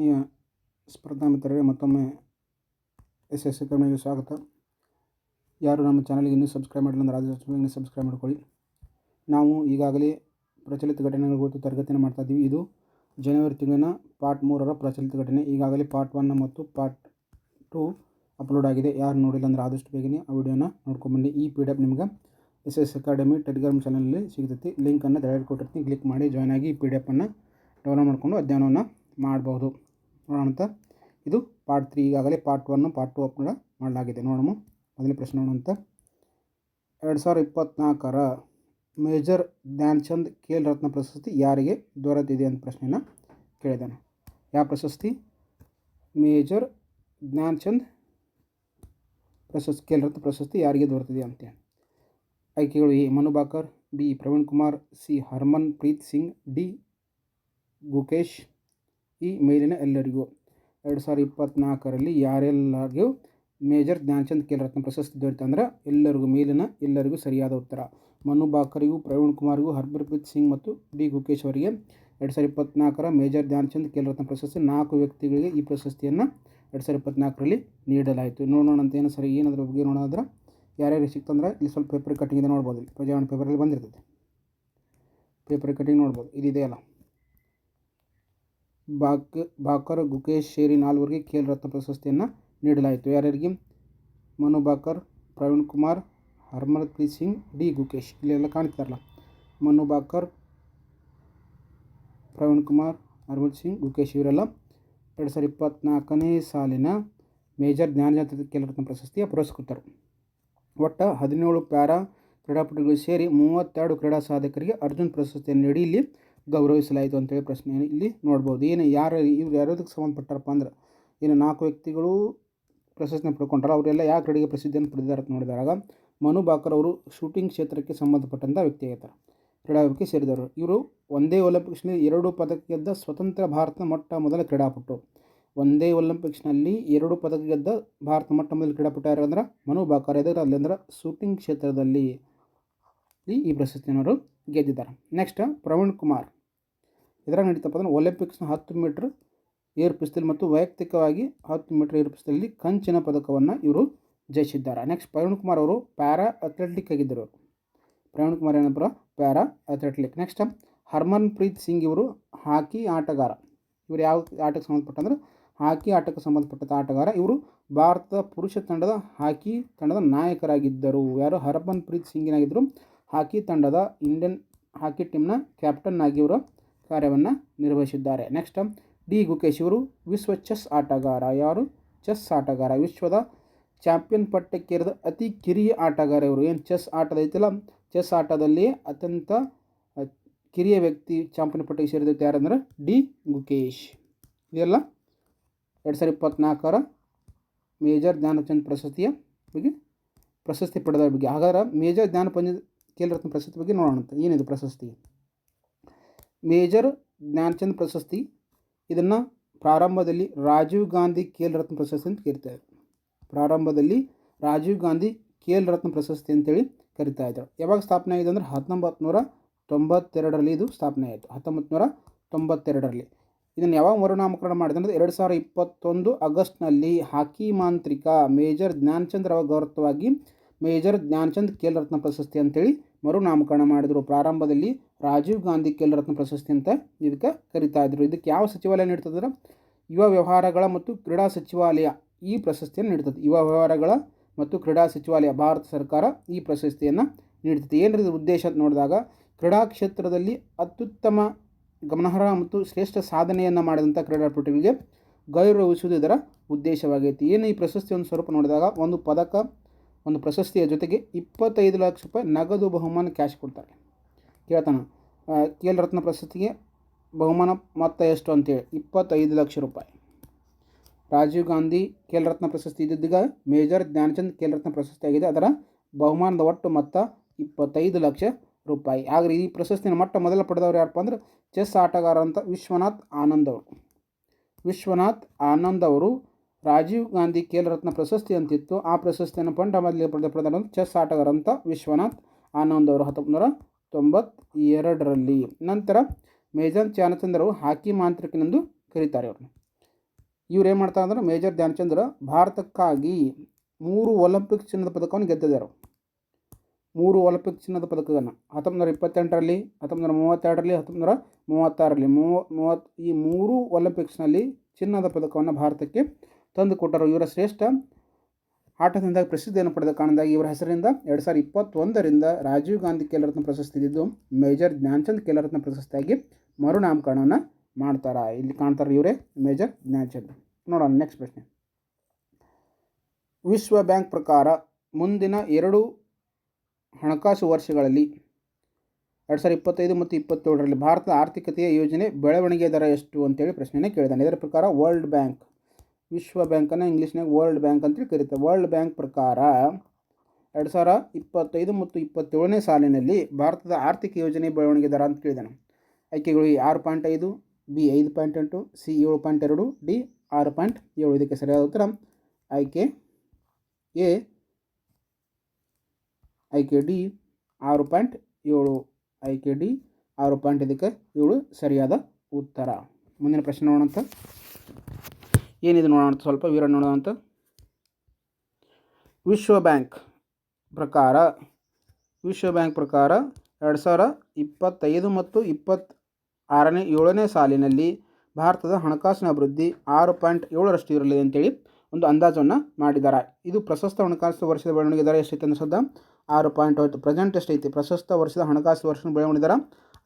ಈ ಸ್ಪರ್ಧಾ ಮಿತ್ರರೇ, ಮತ್ತೊಮ್ಮೆ ಎಸ್ ಎಸ್ ಅಕಾಡೆಮಿಗೆ ಸ್ವಾಗತ. ಯಾರು ನಮ್ಮ ಚಾನಲ್ಗೆ ಇನ್ನೂ ಸಬ್ಸ್ಕ್ರೈಬ್ ಮಾಡಿಲ್ಲ ಅಂದರೆ ಆದಷ್ಟು ಇನ್ನೂ ಸಬ್ಸ್ಕ್ರೈಬ್ ಮಾಡ್ಕೊಳ್ಳಿ. ನಾವು ಈಗಾಗಲೇ ಪ್ರಚಲಿತ ಘಟನೆಗಳ ಕುರಿತು ತರಗತಿಯನ್ನು ಮಾಡ್ತಾ ಇದ್ದೀವಿ. ಇದು ಜನವರಿ ತಿಂಗಳಿನ ಪಾರ್ಟ್ ಮೂರರ ಪ್ರಚಲಿತ ಘಟನೆ. ಈಗಾಗಲೇ ಪಾರ್ಟ್ ಒನ್ ಮತ್ತು ಪಾರ್ಟ್ ಟು ಅಪ್ಲೋಡ್ ಆಗಿದೆ. ಯಾರು ನೋಡಿಲ್ಲ ಅಂದರೆ ಆದಷ್ಟು ಬೇಗನೆ ಆ ವಿಡಿಯೋನ ನೋಡ್ಕೊಂಡ್ಬನ್ನಿ ಈ ಪಿ ಡಿ ಎಫ್ ನಿಮ್ಗೆ ಎಸ್ ಎಸ್ ಅಕಾಡೆಮಿ ಟೆಲಿಗ್ರಾಮ್ ಚಾನಲಲ್ಲಿ ಸಿಗ್ತೈತಿ ಲಿಂಕನ್ನು ದಯವಿಟ್ಟು ಕೊಟ್ಟಿರ್ತೀನಿ. ಕ್ಲಿಕ್ ಮಾಡಿ ಜಾಯ್ನ್ ಆಗಿ ಈ ಪಿ ಡಿ ಎಫನ್ನು ಡೌನ್ಲೋಡ್ ಮಾಡಿಕೊಂಡು ಅಧ್ಯಯನವನ್ನು ಮಾಡ್ಬೋದು. ನೋಡೋಣ ಅಂತ ಇದು ಪಾರ್ಟ್ ತ್ರೀ ಈಗಾಗಲೇ ಪಾರ್ಟ್ ಒನ್ನು ಪಾರ್ಟ್ ಟು ಕೂಡ ಮಾಡಲಾಗಿದೆ. ನೋಡೋಣ ಮೊದಲನೇ ಪ್ರಶ್ನೆ ನೋಡೋಣ ಅಂತ ಎರಡು ಸಾವಿರದ ಇಪ್ಪತ್ತ್ನಾಲ್ಕರ ಮೇಜರ್ ಧ್ಯಾನ್ಚಂದ್ ಖೇಲ್ ರತ್ನ ಪ್ರಶಸ್ತಿ ಯಾರಿಗೆ ದೊರೆತಿದೆ ಅಂತ ಪ್ರಶ್ನೆಯನ್ನು ಕೇಳಿದ್ದಾನೆ ಯಾವ ಪ್ರಶಸ್ತಿ? ಮೇಜರ್ ಧ್ಯಾನ್ಚಂದ್ ಪ್ರಶಸ್ತಿ ಖೇಲ್ ರತ್ನ ಪ್ರಶಸ್ತಿ ಯಾರಿಗೆ ದೊರೆತಿದೆ ಅಂತೇಳಿ ಆಯ್ಕೆಗಳು A. Manu Bhaker B. Praveen Kumar, C. Harmanpreet Singh, D. Gukesh ಈ ಮೇಲಿನ ಎಲ್ಲರಿಗೂ. ಎರಡು ಸಾವಿರದ ಇಪ್ಪತ್ತ್ನಾಲ್ಕರಲ್ಲಿ ಯಾರೆಲ್ಲರಿಗೂ ಮೇಜರ್ ಧ್ಯಾನ್ಚಂದ್ ಖೇಲ್ ರತ್ನ ಪ್ರಶಸ್ತಿ ದೊರೆತು ಅಂದರೆ ಎಲ್ಲರಿಗೂ ಮೇಲಿನ ಎಲ್ಲರಿಗೂ ಸರಿಯಾದ ಉತ್ತರ. ಮನು ಬಾಕರಿಗೂ, ಪ್ರವೀಣ್ ಕುಮಾರ್ಗೂ ಹರ್ಭರ್ಪ್ರೀತ್ ಸಿಂಗ್ ಮತ್ತು ಡಿ ಗುಕೇಶ್ ಅವರಿಗೆ ಎರಡು ಸಾವಿರದ ಇಪ್ಪತ್ತ್ನಾಲ್ಕರ ಮೇಜರ್ ಧ್ಯಾನ್ಚಂದ್ ಖೇಲ್ ರತ್ನ ಪ್ರಶಸ್ತಿ ನಾಲ್ಕು ವ್ಯಕ್ತಿಗಳಿಗೆ ಈ ಪ್ರಶಸ್ತಿಯನ್ನು ಎರಡು ಸಾವಿರದ ಇಪ್ಪತ್ತ್ನಾಲ್ಕರಲ್ಲಿ ನೀಡಲಾಯಿತು. ನೋಡೋಣ ಅಂತ ಏನು ಸರಿ ಏನಾದರೂ ಬಗ್ಗೆ ನೋಡೋದ್ರೆ ಯಾರ್ಯಾರು ಸಿಕ್ತಂದ್ರೆ ಇಲ್ಲಿ ಸ್ವಲ್ಪ ಪೇಪರ್ ಕಟ್ಟಿಂಗ್ ಇದೆ ನೋಡ್ಬೋದು ಪ್ರಜಾವಾಣಿ ಪೇಪರಲ್ಲಿ ಬಂದಿರ್ತೈತೆ ಪೇಪರ್ ಕಟ್ಟಿಂಗ್ ನೋಡ್ಬೋದು. ಇದಿದೆಯಲ್ಲ ಬಾಕ್, ಬಾಕರ್, ಗುಕೇಶ್ ಸೇರಿ ನಾಲ್ವರಿಗೆ ಖೇಲ್ ರತ್ನ ಪ್ರಶಸ್ತಿಯನ್ನು ನೀಡಲಾಯಿತು. ಯಾರ್ಯಾರಿಗೆ? ಮನು ಬಾಕರ್, ಪ್ರವೀಣ್ ಕುಮಾರ್, ಹರ್ಮನ್ಪ್ರೀತ್ ಸಿಂಗ್, ಡಿ ಗುಕೇಶ್. ಇಲ್ಲೆಲ್ಲ ಕಾಣ್ತಾರಲ್ಲ ಮನು ಬಾಕರ್, ಪ್ರವೀಣ್ ಕುಮಾರ್, ಹರ್ಮನ್ಪ್ರೀತ್ ಸಿಂಗ್, ಗುಕೇಶ್ ಇವರೆಲ್ಲ ಎರಡು ಸಾವಿರದ ಇಪ್ಪತ್ತ್ನಾಲ್ಕನೇ ಸಾಲಿನ ಮೇಜರ್ ಜ್ಞಾನಜಾತ ಖೇಲ್ ರತ್ನ ಪ್ರಶಸ್ತಿಯ ಪುರಸ್ಕೃತರು. ಒಟ್ಟು ಹದಿನೇಳು ಪ್ಯಾರಾ ಕ್ರೀಡಾಪಟುಗಳು ಸೇರಿ ಮೂವತ್ತೆರಡು ಕ್ರೀಡಾ ಸಾಧಕರಿಗೆ ಅರ್ಜುನ್ ಪ್ರಶಸ್ತಿಯನ್ನು ನೀಡಿ ಇಲ್ಲಿ ಗೌರವಿಸಲಾಯಿತು ಅಂತೇಳಿ ಪ್ರಶ್ನೆ ಇಲ್ಲಿ ನೋಡ್ಬೋದು. ಏನು ಯಾರು, ಇವ್ರು ಯಾರೋದಕ್ಕೆ ಸಂಬಂಧಪಟ್ಟಾರಪ್ಪ ಅಂದ್ರೆ, ಏನು ನಾಲ್ಕು ವ್ಯಕ್ತಿಗಳು ಪ್ರಶಸ್ತಿನ ಪಡ್ಕೊಂಡ್ರೆ ಅವರೆಲ್ಲ ಯಾವ ಕ್ರೀಡೆಗೆ ಪ್ರಸಿದ್ಧಿಯನ್ನು ಪಡೆದಿದ್ದಾರೆ ಅಂತ ನೋಡಿದಾಗ, ಮನು ಬಾಕರ್ ಅವರು ಶೂಟಿಂಗ್ ಕ್ಷೇತ್ರಕ್ಕೆ ಸಂಬಂಧಪಟ್ಟಂಥ ವ್ಯಕ್ತಿ ಆಗಿರ್ತಾರೆ. ಸೇರಿದವರು. ಇವರು ಒಂದೇ ಒಲಿಂಪಿಕ್ಸ್ನಲ್ಲಿ ಎರಡು ಪದಕ ಗೆದ್ದ ಸ್ವತಂತ್ರ ಭಾರತ ಮೊಟ್ಟ ಮೊದಲ ಕ್ರೀಡಾಪಟು. ಒಂದೇ ಒಲಿಂಪಿಕ್ಸ್ನಲ್ಲಿ ಎರಡು ಪದಕ ಗೆದ್ದ ಭಾರತ ಮೊಟ್ಟ ಮೊದಲ ಕ್ರೀಡಾಪಟು ಯಾರು ಅಂದ್ರೆ, ಮನು ಬಾಕರ್. ಇದ್ದಾರೆ ಅಲ್ಲಿ ಅಂದ್ರೆ ಶೂಟಿಂಗ್ ಕ್ಷೇತ್ರದಲ್ಲಿ ಈ ಪ್ರಶಸ್ತಿಯನ್ನು ಗೆದ್ದಿದ್ದಾರೆ. ನೆಕ್ಸ್ಟ್ ಪ್ರವೀಣ್ ಕುಮಾರ್. ಇದರಾಗ ನಡೀತಪ್ಪ ಅಂದ್ರೆ ಒಲಿಂಪಿಕ್ಸ್ನ ಹತ್ತು ಮೀಟ್ರ್ ಏರ್ ಪಿಸ್ತಲ್ ಮತ್ತು ವೈಯಕ್ತಿಕವಾಗಿ ಹತ್ತು ಮೀಟರ್ ಏರ್ ಪಿಸ್ತಲಲ್ಲಿ ಕಂಚಿನ ಪದಕವನ್ನು ಇವರು ಜಯಿಸಿದ್ದಾರೆ. ನೆಕ್ಸ್ಟ್ ಪ್ರವೀಣ್ ಕುಮಾರ್ ಅವರು ಪ್ಯಾರಾ ಅಥ್ಲೆಟಿಕ್ ಆಗಿದ್ದರು. ಪ್ರವೀಣ್ ಕುಮಾರ್ ಏನಪ್ಪ? Para athletic next Harmanpreet Singh ಇವರು ಹಾಕಿ ಆಟಗಾರ. ಇವರು ಯಾವ ಆಟಕ್ಕೆ ಸಂಬಂಧಪಟ್ಟಂದ್ರೆ ಹಾಕಿ ಆಟಕ್ಕೆ ಸಂಬಂಧಪಟ್ಟ ಆಟಗಾರ. ಇವರು ಭಾರತದ ಪುರುಷ ತಂಡದ ಹಾಕಿ ತಂಡದ ನಾಯಕರಾಗಿದ್ದರು. ಯಾರು? ಹರ್ಮನ್ ಪ್ರೀತ್ ಸಿಂಗಿನಾಗಿದ್ದರು. ಹಾಕಿ ತಂಡದ ಇಂಡಿಯನ್ ಹಾಕಿ ಟೀಮ್ನ ಕ್ಯಾಪ್ಟನ್ ಆಗಿ ಇವರು ಕಾರ್ಯವನ್ನು ನಿರ್ವಹಿಸಿದ್ದಾರೆ. Next, D. ಗುಕೇಶ್ ಇವರು ವಿಶ್ವ ಚೆಸ್ ಆಟಗಾರ. ಯಾರು? ಚೆಸ್ ಆಟಗಾರ. ವಿಶ್ವದ ಚಾಂಪಿಯನ್ ಪಟ್ಟಕ್ಕೇರಿದ ಅತಿ ಕಿರಿಯ ಆಟಗಾರ ಇವರು. ಏನು ಚೆಸ್ ಆಟದ ಐತಿಲ್ಲ? ಚೆಸ್ ಆಟದಲ್ಲಿ ಅತ್ಯಂತ ಕಿರಿಯ ವ್ಯಕ್ತಿ ಚಾಂಪಿಯನ್ ಪಟ್ಟಕ್ಕೆ ಸೇರಿದೈತೆ ಯಾರಂದ್ರೆ ಡಿ. ಗುಕೇಶ್. ಇದೆಲ್ಲ ಎರಡು ಸಾವಿರದ ಇಪ್ಪತ್ನಾಲ್ಕರ ಮೇಜರ್ ಧ್ಯಾನಚಂದ್ ಪ್ರಶಸ್ತಿಯ ಬಗ್ಗೆ, ಪ್ರಶಸ್ತಿ ಪಡೆದ ಬಗ್ಗೆ. ಹಾಗಾದ್ರೆ ಮೇಜರ್ ಧ್ಯಾನ ರತ್ನ ಪ್ರಶಸ್ತಿ ಬಗ್ಗೆ ನೋಡೋಣ ಅಂತ. ಏನಿದು ಪ್ರಶಸ್ತಿ? ಮೇಜರ್ ಜ್ಞಾನಚಂದ್ ಪ್ರಶಸ್ತಿ. ಇದನ್ನು ಪ್ರಾರಂಭದಲ್ಲಿ ರಾಜೀವ್ ಗಾಂಧಿ ಖೇಲ್ ರತ್ನ ಪ್ರಶಸ್ತಿ ಅಂತ ಕರಿತಾರೆ. ಪ್ರಾರಂಭದಲ್ಲಿ ರಾಜೀವ್ ಗಾಂಧಿ ಖೇಲ್ ರತ್ನ ಪ್ರಶಸ್ತಿ ಅಂತೇಳಿ ಕರಿತಾ ಇದ್ದರು ಯಾವಾಗ ಸ್ಥಾಪನೆ ಆಗಿದೆ ಅಂದರೆ ಹತ್ತೊಂಬತ್ತು ನೂರ ತೊಂಬತ್ತೆರಡರಲ್ಲಿ ಇದು ಸ್ಥಾಪನೆ ಆಯಿತು. ಹತ್ತೊಂಬತ್ತು ನೂರ ತೊಂಬತ್ತೆರಡರಲ್ಲಿ. ಇದನ್ನು ಯಾವಾಗ ಮರುನಾಮಕರಣ ಮಾಡಿದೆ ಅಂದರೆ ಎರಡು ಸಾವಿರದ ಇಪ್ಪತ್ತೊಂದು ಆಗಸ್ಟ್ನಲ್ಲಿ ಹಾಕಿ ಮಾಂತ್ರಿಕ ಮೇಜರ್ ಜ್ಞಾನಚಂದ್ರ ಗೌರವವಾಗಿ ಮೇಜರ್ ಜ್ಞಾನಚಂದ್ ಖೇಲ್ ರತ್ನ ಪ್ರಶಸ್ತಿ ಅಂತೇಳಿ ಮರುನಾಮಕರಣ ಮಾಡಿದರು. ಪ್ರಾರಂಭದಲ್ಲಿ ರಾಜೀವ್ ಗಾಂಧಿ ಖೇಲ್ ರತ್ನ ಪ್ರಶಸ್ತಿ ಅಂತ ಇದಕ್ಕೆ ಕರಿತಾ ಇದ್ರು. ಇದಕ್ಕೆ ಯಾವ ಸಚಿವಾಲಯ ನೀಡ್ತದ್ರೆ? ಯುವ ವ್ಯವಹಾರಗಳ ಮತ್ತು ಕ್ರೀಡಾ ಸಚಿವಾಲಯ ಈ ಪ್ರಶಸ್ತಿಯನ್ನು ನೀಡ್ತದೆ. ಯುವ ವ್ಯವಹಾರಗಳ ಮತ್ತು ಕ್ರೀಡಾ ಸಚಿವಾಲಯ ಭಾರತ ಸರ್ಕಾರ ಈ ಪ್ರಶಸ್ತಿಯನ್ನು ನೀಡ್ತದೆ. ಏನಿದೆ ಉದ್ದೇಶ ಅಂತ ನೋಡಿದಾಗ ಕ್ರೀಡಾ ಕ್ಷೇತ್ರದಲ್ಲಿ ಅತ್ಯುತ್ತಮ ಗಮನಾರ್ಹ ಮತ್ತು ಶ್ರೇಷ್ಠ ಸಾಧನೆಯನ್ನು ಮಾಡಿದಂಥ ಕ್ರೀಡಾಪಟುಗಳಿಗೆ ಗೌರವಿಸುವುದು ಇದರ ಉದ್ದೇಶವಾಗೈತಿ. ಏನು ಈ ಪ್ರಶಸ್ತಿ ಒಂದು ಸ್ವರೂಪ ನೋಡಿದಾಗ ಒಂದು ಪದಕ ಒಂದು ಪ್ರಶಸ್ತಿಯ ಜೊತೆಗೆ ಇಪ್ಪತ್ತೈದು ಲಕ್ಷ ರೂಪಾಯಿ ನಗದು ಬಹುಮಾನ ಕ್ಯಾಶ್ ಕೊಡ್ತಾರೆ. ಕೇಳ್ತಾನೆ? ಖೇಲ್ ರತ್ನ ಪ್ರಶಸ್ತಿಗೆ ಬಹುಮಾನ ಮೊತ್ತ ಎಷ್ಟು ಅಂತೇಳಿ. ಇಪ್ಪತ್ತೈದು ಲಕ್ಷ ರೂಪಾಯಿ. ರಾಜೀವ್ ಗಾಂಧಿ ಖೇಲ್ ರತ್ನ ಪ್ರಶಸ್ತಿ ಇದ್ದಿದ್ದಾಗ ಮೇಜರ್ ಧ್ಯಾನಚಂದ್ ಖೇಲ್ ರತ್ನ ಪ್ರಶಸ್ತಿ ಆಗಿದೆ. ಅದರ ಬಹುಮಾನದ ಒಟ್ಟು ಮೊತ್ತ ಇಪ್ಪತ್ತೈದು ಲಕ್ಷ ರೂಪಾಯಿ. ಆದರೆ ಈ ಪ್ರಶಸ್ತಿನ ಮೊಟ್ಟ ಮೊದಲ ಪಡೆದವರು ಯಾರಪ್ಪ ಅಂದ್ರೆ ಚೆಸ್ ಆಟಗಾರ ಅಂತ ವಿಶ್ವನಾಥ್ ಆನಂದ್ ಅವರು. ವಿಶ್ವನಾಥ್ ಆನಂದ್ ಅವರು ರಾಜೀವ್ ಗಾಂಧಿ ಖೇಲ್ ರತ್ನ ಪ್ರಶಸ್ತಿ ಅಂತಿತ್ತು. ಆ ಪ್ರಶಸ್ತಿಯನ್ನು ಪಂಡ ಮೊದಲಿಗೆ ಪಡೆದ ಪ್ರಧಾನ ಚೆಸ್ ಆಟಗಾರ ಅಂತ ವಿಶ್ವನಾಥ್, ಆನಂದ್ ಅವರು ಹತ್ತೊಂಬತ್ತು ತೊಂಬತ್ತ ಎರಡರಲ್ಲಿ. ನಂತರ ಮೇಜರ್ ಧ್ಯಾನಚಂದ್ರ ಅವರು ಹಾಕಿ ಮಾಂತ್ರಿಕನೆಂದು ಕರೀತಾರೆ ಅವ್ರನ್ನ. ಇವ್ರು ಏನು ಮಾಡ್ತಾರೆ ಅಂದ್ರೆ ಮೇಜರ್ ಧ್ಯಾನಚಂದ್ರ ಭಾರತಕ್ಕಾಗಿ ಮೂರು ಒಲಿಂಪಿಕ್ ಚಿನ್ನದ ಪದಕವನ್ನು ಗೆದ್ದಿದ್ದಾರೆ ಮೂರು ಒಲಿಂಪಿಕ್ ಚಿನ್ನದ ಪದಕವನ್ನು ಹತ್ತೊಂಬತ್ತು ಇಪ್ಪತ್ತೆಂಟರಲ್ಲಿ ಹತ್ತೊಂಬತ್ತು ನೂರ ಮೂವತ್ತೆರಡರಲ್ಲಿ ಹತ್ತೊಂಬತ್ತು ನೂರ ಮೂವತ್ತಾರರಲ್ಲಿ. ಮೂವ ಮೂವತ್ತು ಈ ಮೂರು ಒಲಿಂಪಿಕ್ಸ್ನಲ್ಲಿ ಚಿನ್ನದ ಪದಕವನ್ನು ಭಾರತಕ್ಕೆ ತಂದು ಕೊಟ್ಟರು ಇವರ ಶ್ರೇಷ್ಠ ಆಟದಿಂದ ಪ್ರಸಿದ್ಧಿಯನ್ನು ಪಡೆದ ಕಾರಣದಾಗಿ ಇವರ ಹೆಸರಿಂದ ಎರಡು ಸಾವಿರದ ಇಪ್ಪತ್ತೊಂದರಿಂದ ರಾಜೀವ್ ಗಾಂಧಿ ಖೇಲರತ್ನ ಪ್ರಶಸ್ತಿ ಇದ್ದು ಮೇಜರ್ ಜ್ಞಾನಚಂದ್ ಖೇಲರತ್ನ ಪ್ರಶಸ್ತಿಯಾಗಿ ಮರುನಾಮಕರಣವನ್ನು ಮಾಡ್ತಾರೆ. ಇಲ್ಲಿ ಕಾಣ್ತಾರೆ ಇವರೇ, ಮೇಜರ್ ಜ್ಞಾನಚಂದ್ ನೋಡೋಣ ನೆಕ್ಸ್ಟ್ ಪ್ರಶ್ನೆ. ವಿಶ್ವ ಬ್ಯಾಂಕ್ ಪ್ರಕಾರ ಮುಂದಿನ ಎರಡು ಹಣಕಾಸು ವರ್ಷಗಳಲ್ಲಿ, ಎರಡು ಸಾವಿರದ ಇಪ್ಪತ್ತೈದು ಮತ್ತು ಇಪ್ಪತ್ತೇಳರಲ್ಲಿ ಭಾರತದ ಆರ್ಥಿಕತೆಯ ಯೋಜನೆ ಬೆಳವಣಿಗೆ ದರ ಎಷ್ಟು ಅಂತೇಳಿ ಪ್ರಶ್ನೆನೇ ಕೇಳಿದ್ದಾನೆ ಇದರ ಪ್ರಕಾರ ವರ್ಲ್ಡ್ ಬ್ಯಾಂಕ್ ವಿಶ್ವ ಬ್ಯಾಂಕನ್ನು ಇಂಗ್ಲೀಷ್ನಾಗ ವರ್ಲ್ಡ್ ಬ್ಯಾಂಕ್ ಅಂತೇಳಿ ಕರೀತಾರೆ. ವರ್ಲ್ಡ್ ಬ್ಯಾಂಕ್ ಪ್ರಕಾರ ಎರಡು ಸಾವಿರ ಇಪ್ಪತ್ತೈದು ಮತ್ತು ಇಪ್ಪತ್ತೇಳನೇ ಸಾಲಿನಲ್ಲಿ ಭಾರತದ ಆರ್ಥಿಕ ಯೋಜನೆ ಬೆಳವಣಿಗೆ ದರ ಅಂತ ಕೇಳಿದ್ದಾನೆ ಆಯ್ಕೆಗಳು ಆರು ಪಾಯಿಂಟ್ ಐದು, ಬಿ ಐದು ಪಾಯಿಂಟ್ ಎಂಟು, ಸಿ ಏಳು ಪಾಯಿಂಟ್ ಎರಡು, ಡಿ ಆರು ಪಾಯಿಂಟ್ ಏಳು. ಇದಕ್ಕೆ ಸರಿಯಾದ ಉತ್ತರ ಆಯ್ಕೆ ಎ, ಆಯ್ಕೆ ಡಿ ಆರು ಪಾಯಿಂಟ್ ಏಳು. ಆಯ್ಕೆ ಡಿ ಆರು ಪಾಯಿಂಟ್ ಇದಕ್ಕೆ ಏಳು ಸರಿಯಾದ ಉತ್ತರ. ಮುಂದಿನ ಪ್ರಶ್ನೆ ನೋಡೋಣ ಏನಿದೆ ನೋಡೋಣ ಸ್ವಲ್ಪ ವಿವರ ನೋಡೋಣ ಅಂತ. ವಿಶ್ವ ಬ್ಯಾಂಕ್ ಪ್ರಕಾರ, ವಿಶ್ವ ಬ್ಯಾಂಕ್ ಪ್ರಕಾರ ಎರಡು ಸಾವಿರ ಇಪ್ಪತ್ತೈದು ಮತ್ತು ಇಪ್ಪತ್ತ ಆರನೇ ಏಳನೇ ಸಾಲಿನಲ್ಲಿ ಭಾರತದ ಹಣಕಾಸಿನ ಅಭಿವೃದ್ಧಿ ಆರು ಪಾಯಿಂಟ್ ಏಳರಷ್ಟು ಇರಲಿದೆ ಅಂತೇಳಿ ಒಂದು ಅಂದಾಜನ್ನು ಮಾಡಿದ್ದಾರೆ. ಇದು ಪ್ರಶಸ್ತ ಹಣಕಾಸು ವರ್ಷದ ಬೆಳವಣಿಗೆ ದರ ಎಷ್ಟೈತೆ ಅಂದ್ರೆ ಸದ್ದ? ಆರು ಪಾಯಿಂಟ್ ಐದು ಪ್ರೆಸೆಂಟ್ ಎಷ್ಟೈತಿ? ಪ್ರಶಸ್ತ ವರ್ಷದ ಹಣಕಾಸು ವರ್ಷದ ಬೆಳವಣಿಗೆ ದರ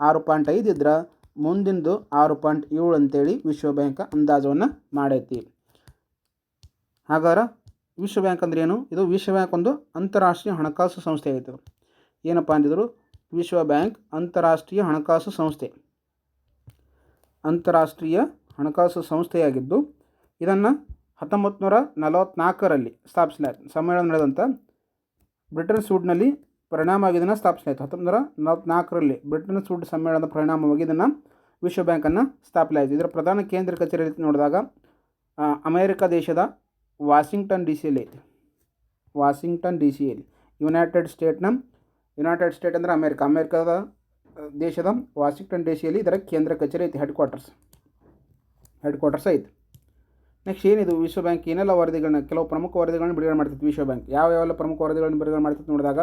ಆರು ಪಾಯಿಂಟ್ ಐದು ಇದ್ರೆ ಮುಂದಿಂದು ಆರು ಪಾಯಿಂಟ್ ಏಳು ಅಂತೇಳಿ ವಿಶ್ವ ಬ್ಯಾಂಕ್ ಅಂದಾಜವನ್ನು ಮಾಡೈತಿ. ಹಾಗಾದ್ರೆ ವಿಶ್ವ ಬ್ಯಾಂಕ್ ಅಂದ್ರೆ ಏನು? ಇದು ವಿಶ್ವ ಬ್ಯಾಂಕ್ ಒಂದು ಅಂತಾರಾಷ್ಟ್ರೀಯ ಹಣಕಾಸು ಸಂಸ್ಥೆ ಇದು. ಏನಪ್ಪ ಅಂದಿದ್ರು? ವಿಶ್ವ ಬ್ಯಾಂಕ್ ಅಂತಾರಾಷ್ಟ್ರೀಯ ಹಣಕಾಸು ಸಂಸ್ಥೆ. ಅಂತಾರಾಷ್ಟ್ರೀಯ ಹಣಕಾಸು ಸಂಸ್ಥೆಯಾಗಿದ್ದು, ಇದನ್ನು ಹತ್ತೊಂಬತ್ತು ನೂರ ನಲವತ್ತ್ನಾಲ್ಕರಲ್ಲಿ ಸ್ಥಾಪಿಸಲಾಯಿತು ಸಮ್ಮೇಳನ ನಡೆದಂಥ ಬ್ರಿಟನ್ ಸೂಡ್ನಲ್ಲಿ ಪರಿಣಾಮವಾಗಿ ಇದನ್ನು ಸ್ಥಾಪಿಸಲಾಯಿತು ಹತ್ತೊಂಬತ್ತು ನೂರ ನಲವತ್ತ್ನಾಲ್ಕರಲ್ಲಿ ಬ್ರಿಟನ್ ಸುಡ್ ಸಮ್ಮೇಳನದ ಪರಿಣಾಮವಾಗಿ ಇದನ್ನು ವಿಶ್ವ ಬ್ಯಾಂಕನ್ನು ಸ್ಥಾಪಿಸಲಾಯಿತು ಇದರ ಪ್ರಧಾನ ಕೇಂದ್ರ ಕಚೇರಿ ನೋಡಿದಾಗ ಅಮೇರಿಕ ದೇಶದ ವಾಷಿಂಗ್ಟನ್ ಡಿ ಸಿಯಲ್ಲಿ ಐತಿ. ವಾಷಿಂಗ್ಟನ್ ಡಿ ಸಿಯಲ್ಲಿ ಯುನೈಟೆಡ್ ಸ್ಟೇಟ್ನ ಯುನೈಟೆಡ್ ಸ್ಟೇಟ್ ಅಂದರೆ ಅಮೇರಿಕ. ಅಮೇರಿಕದ ದೇಶದ ವಾಷಿಂಗ್ಟನ್ ಡಿ ಸಿಯಲ್ಲಿ ಇದರ ಕೇಂದ್ರ ಕಚೇರಿ ಐತಿ ಹೆಡ್ ಕ್ವಾರ್ಟರ್ಸ್ ಹೆಡ್ ಕ್ವಾರ್ಟರ್ಸ್ ಐತಿ. ನೆಕ್ಸ್ಟ್ ಏನಿದು? ವಿಶ್ವ ಬ್ಯಾಂಕ್ ಏನೆಲ್ಲ ವರದಿಗಳನ್ನ, ಕೆಲವು ಪ್ರಮುಖ ವರದಿಗಳನ್ನ ಬಿಡುಗಡೆ ಮಾಡ್ತಿತ್ತು ವಿಶ್ವ ಬ್ಯಾಂಕ್. ಯಾವ ಯಾವೆಲ್ಲ ಪ್ರಮುಖ ವರದಿಗಳನ್ನು ಬಿಡುಗಡೆ ಮಾಡ್ತಿತ್ತು ನೋಡಿದಾಗ